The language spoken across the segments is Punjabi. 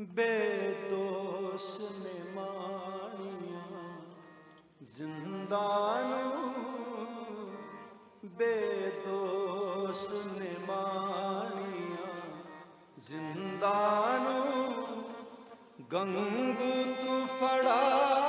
ਬੇਦੋਸ਼ ਨੇ ਮਾਣੀਆਂ ਜ਼ਿੰਦਾ ਨੂੰ ਨੇ ਮਾਣੀਆਂ ਜ਼ਿੰਦਾ ਨੂੰ ਤੂੰ ਫੜਾ।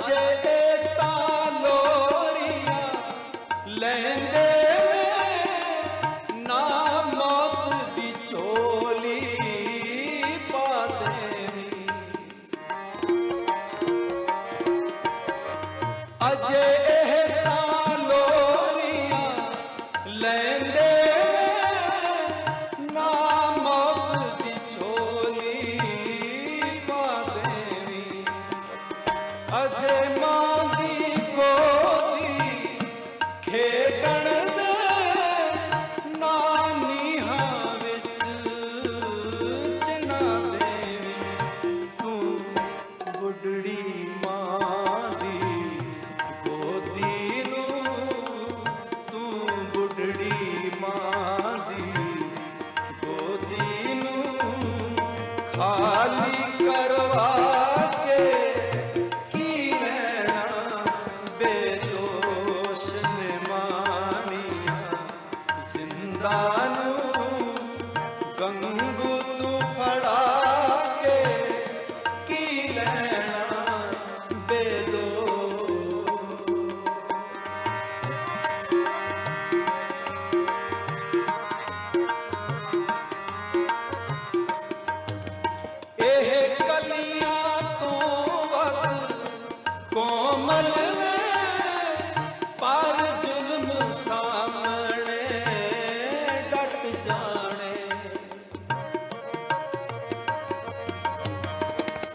번째 Hey.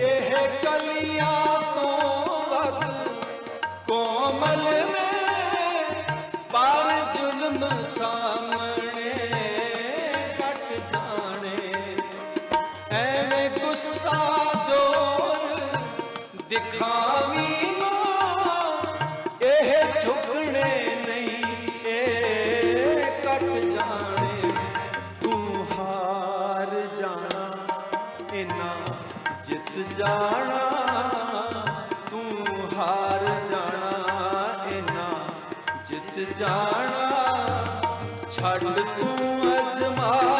ਇਹ ਕਲੀਆਂ ਤੋਂ ਕੋਮਲ ਨੇ ਪਰ ਜ਼ੁਲਮ ਸਾਹਮਣੇ ਕੱਟ ਜਾਣੇ। ਐਵੇਂ ਗੁੱਸਾ ਜੋਰ ਦਿਖਾਵੀ ਨਾ, ਇਹ ਝੁਕਣੇ ਜਾਣਾ ਤੂੰ ਹਾਰ ਜਾਣਾ ਜਿੱਤ ਜਾਣਾ। ਛੱਡ ਤੂੰ ਅਜਮਾ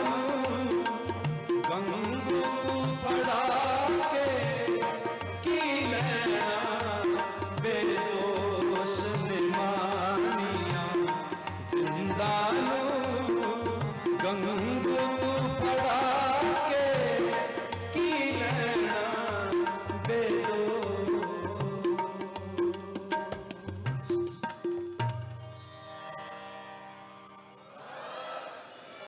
ਸਿੰਦਾ ਨੂੰ ਗੰਗੂ ਤੂੰ ਫੜਾ